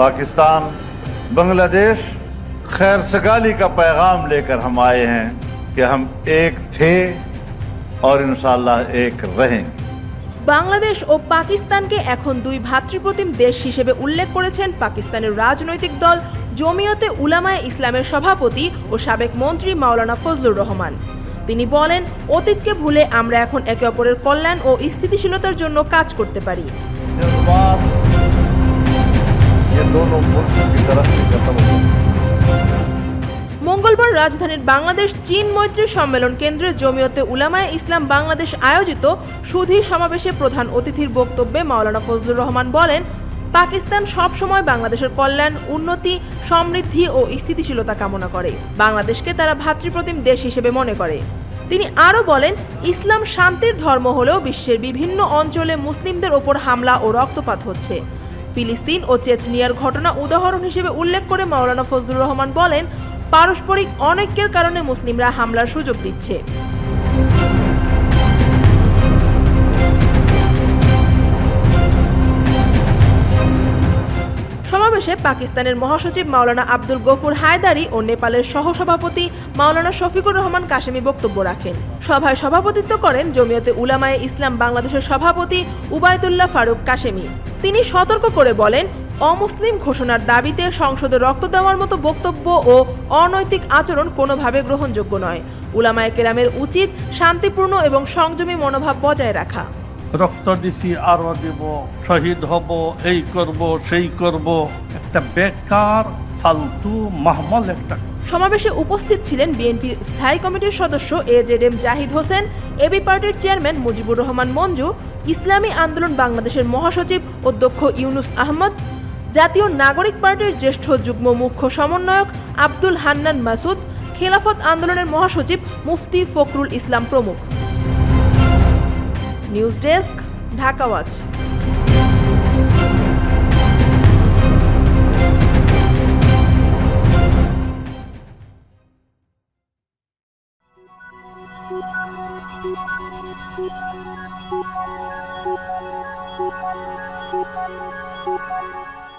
पाकिस्तान बांग्लादेश खैर सगाली का पैगाम लेकर हम आए हैं कि हम एक थे और इंशाल्लाह एक रहेंगे বাংলাদেশ ও পাকিস্তানকে এখন দুই ভ্রাতৃপ্রতিম দেশ হিসেবে উল্লেখ করেছেন পাকিস্তানের রাজনৈতিক দল জমিয়তে উলামায়ে ইসলামের সভাপতি ও সাবেক মন্ত্রী মাওলানা ফজলুর রহমান তিনি বলেন অতীতকে ভুলে আমরা এখন একে অপরের কল্যাণ ও স্থিতিশীলতার জন্য কাজ করতে পারি মঙ্গলবার রাজধানীর বাংলাদেশ চীন মৈত্রী সম্মেলন কেন্দ্রে জমিয়তে উলামায় ইসলাম বাংলাদেশ আয়োজিত সুধী সমাবেশে প্রধান অতিথির বক্তব্যে মাওলানা ফজলুর রহমান বলেন, পাকিস্তান সবসময় বাংলাদেশের কল্যাণ, উন্নতি, সমৃদ্ধি ও স্থিতিশীলতা কামনা করে। বাংলাদেশকে তারা ভ্রাতৃপ্রতিম দেশ হিসেবে মনে করে। তিনি আরও বলেন, ইসলাম শান্তির ধর্ম হলেও বিশ্বের বিভিন্ন অঞ্চলে মুসলিমদের ওপর হামলা ও রক্তপাত হচ্ছে। ফিলিস্তিন ও চেচনিয়ার ঘটনা উদাহরণ হিসেবে উল্লেখ করে মাওলানা ফজলুর রহমান বলেন, পারস্পরিক অনৈক্যের কারণে মুসলিমরা হামলার সুযোগ দিচ্ছে। সমাবেশে পাকিস্তানের মহাসচিব মাওলানা আব্দুল গফুর হায়দারি ও নেপালের সহসভাপতি মাওলানা শফিকুর রহমান কাশেমি বক্তব্য রাখেন। সভায় সভাপতিত্ব করেন জমিয়তে উলামায়ে ইসলাম বাংলাদেশের সভাপতি উবায়দুল্লাহ ফারুক কাশেমি। তিনি সতর্ক করে বলেন, অমুসলিম ঘোষণার দাবিতে সংসদে রক্ত দেওয়ার মতো বক্তব্য ও অনৈতিক আচরণ কোনোভাবে গ্রহণযোগ্য নয়। উলামায়ে কেরামের উচিত শান্তিপূর্ণ এবং সংযমী মনোভাব বজায় রাখা। রক্ত দিছি, আরও দেব, শহীদ হব, এই করব, সেই করব। একটা বেকার, ফালতু মাহমল একটা সমাবেশে উপস্থিত ছিলেন বিএনপির স্থায়ী কমিটির সদস্য A Z M Zahid Hossain, AB পার্টির চেয়ারম্যান মুজিবুর রহমান মঞ্জু, ইসলামী আন্দোলন বাংলাদেশের মহাসচিব অধ্যক্ষ ইউনুস আহমদ, জাতীয় নাগরিক পার্টির জ্যেষ্ঠ যুগ্ম মুখ্য সমন্বয়ক আব্দুল হান্নান মাসুদ, খেলাফত আন্দোলনের মহাসচিব মুফতি ফখরুল ইসলাম প্রমুখ। News desk, Dhaka Thank you.